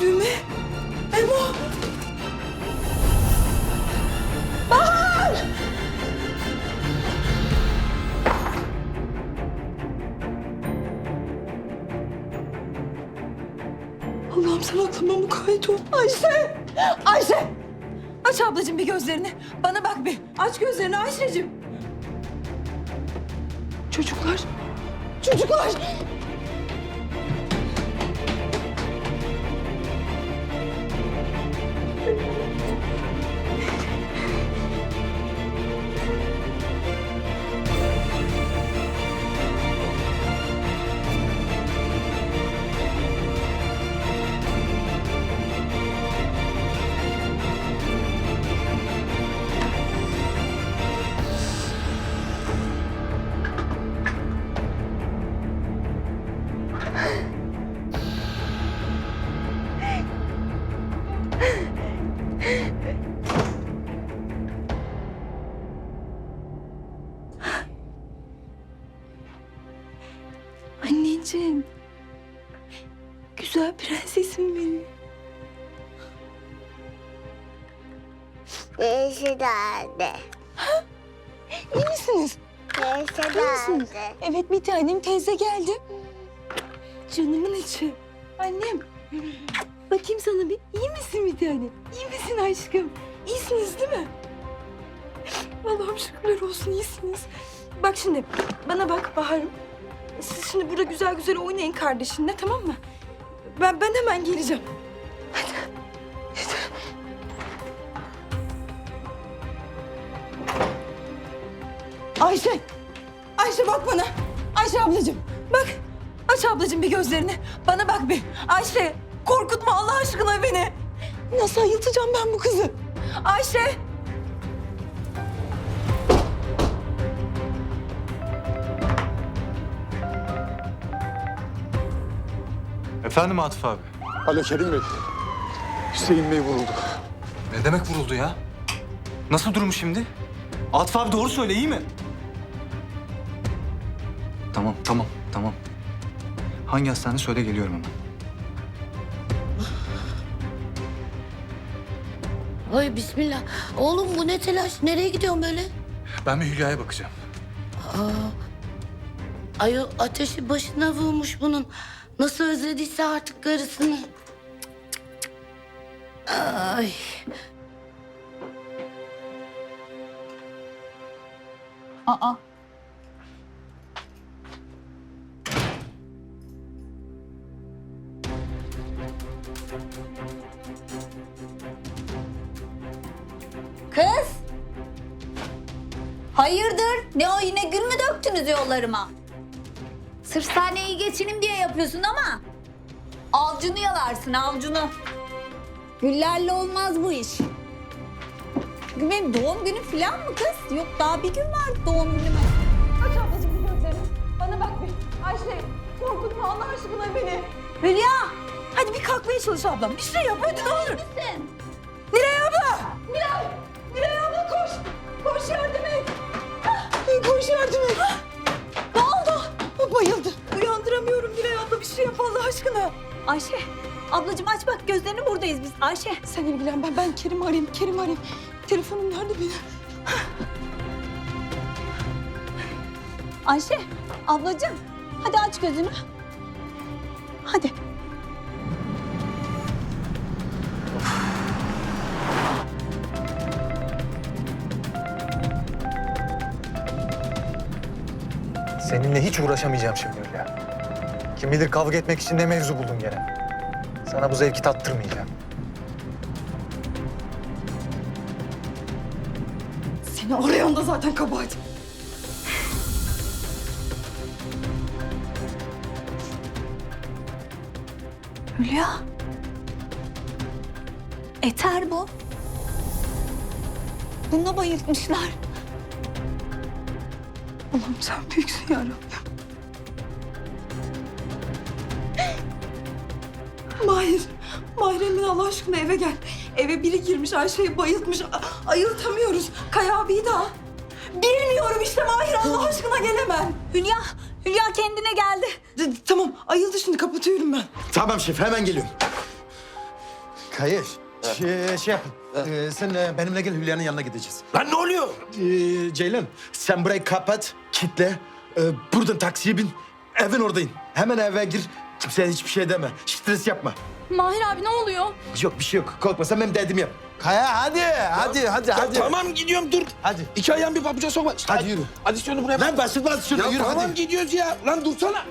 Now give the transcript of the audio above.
düğme. Emo. Bahar! Allah'ım sen aklıma mukayyet ol. Ayşe! Ayşe! Aç ablacığım bir gözlerini. Bana bak bir. Aç gözlerini Ayşe'cim. Çocuklar. Çocuklar. Anneciğim. Güzel prensesim benim. Yeşil anne. İyi misiniz? İyi misiniz? anne. Evet bir tanem teyze geldi. Canımın içi. Annem. Bakayım sana bir. İyi misin bir tanem? İyi misin aşkım? İyisiniz değil mi? Allah'ım şükürler olsun iyisiniz. Bak şimdi bana bak Bahar'ım. Siz şimdi burada güzel güzel oynayın kardeşinle tamam mı? Ben ben hemen geleceğim. Hadi. Ayşe. Ayşe bak bana. Ayşe ablacığım. Bak. Aç ablacığım bir gözlerini. Bana bak bir. Ayşe. Korkutma Allah aşkına beni. Nasıl ayıltacağım ben bu kızı? Ayşe. Efendim Atıf abi. Alo Kerim Bey. Hüseyin Bey vuruldu. Ne demek vuruldu ya? Nasıl durumu şimdi? Atıf abi doğru söyle iyi mi? Tamam tamam tamam. Hangi hastane söyle geliyorum hemen. Ay bismillah. Oğlum bu ne telaş? Nereye gidiyorsun böyle? Ben bir Hülya'ya bakacağım. Ay o ateşi başına vurmuş bunun. Nasıl özlediyse artık karısını. Ay. Aa. Kız! Hayırdır? Ne o yine gül mü döktünüz yollarıma? Sırf sahneyi geçinim diye yapıyorsun ama... Avcunu yalarsın, avcunu. Güllerle olmaz bu iş. Benim doğum günüm falan mı kız? Yok daha bir gün var doğum günüme. Aç ablacığım bir gözlerini. Bana bak bir. Ayşe. Korkutma Allah aşkına beni. Hülya! Hadi bir kalkmaya çalış ablam. Bir şey yap hadi ne olur. Misin? Nilay abla! Nilay! Nilay abla koş! Koş yardım et! Ah, Koş yardım et! Aşkına. Ayşe, ablacığım aç bak gözlerini buradayız biz. Ayşe. Sen ilgilen ben, ben Kerim'i arayayım, Kerim'i arayayım. Telefonum nerede benim? Ayşe, ablacığım hadi aç gözünü. Hadi. Seninle hiç uğraşamayacağım şimdi. Kim bilir kavga etmek için ne mevzu buldun gene. Sana bu zevki tattırmayacağım. Seni arayan da zaten kabahat. Hülya. Eter bu. Bununla bayıltmışlar. Allah'ım sen büyüksün yarabbim. Mahir, Mahir Emin Allah aşkına eve gel. Eve biri girmiş Ayşe'yi bayıltmış. A- ayıltamıyoruz. Kaya abiyi de al. Bilmiyorum işte Mahir Allah aşkına gelemem. Hülya, Hülya kendine geldi. D- tamam ayıldı şimdi kapatıyorum ben. Tamam şef hemen geliyorum. Kayış. Şey, şey yap. Ee, sen e, benimle gel Hülya'nın yanına gideceğiz. Lan ne oluyor? Ee, Ceylan sen burayı kapat, kitle. Ee, buradan taksiye bin. Evin oradayım. Hemen eve gir. Kimseye hiçbir şey deme. Stres yapma. Mahir abi ne oluyor? Yok bir şey yok. Korkma sen benim dediğimi yap. Kaya hadi. Hadi hadi Ya hadi. tamam gidiyorum dur. Hadi. İki ayağım bir pabuca sokma. Hadi yürü. Adisyonu buraya Lan başlatma hadi şunu Ya yürü tamam hadi. gidiyoruz ya. Lan dursana.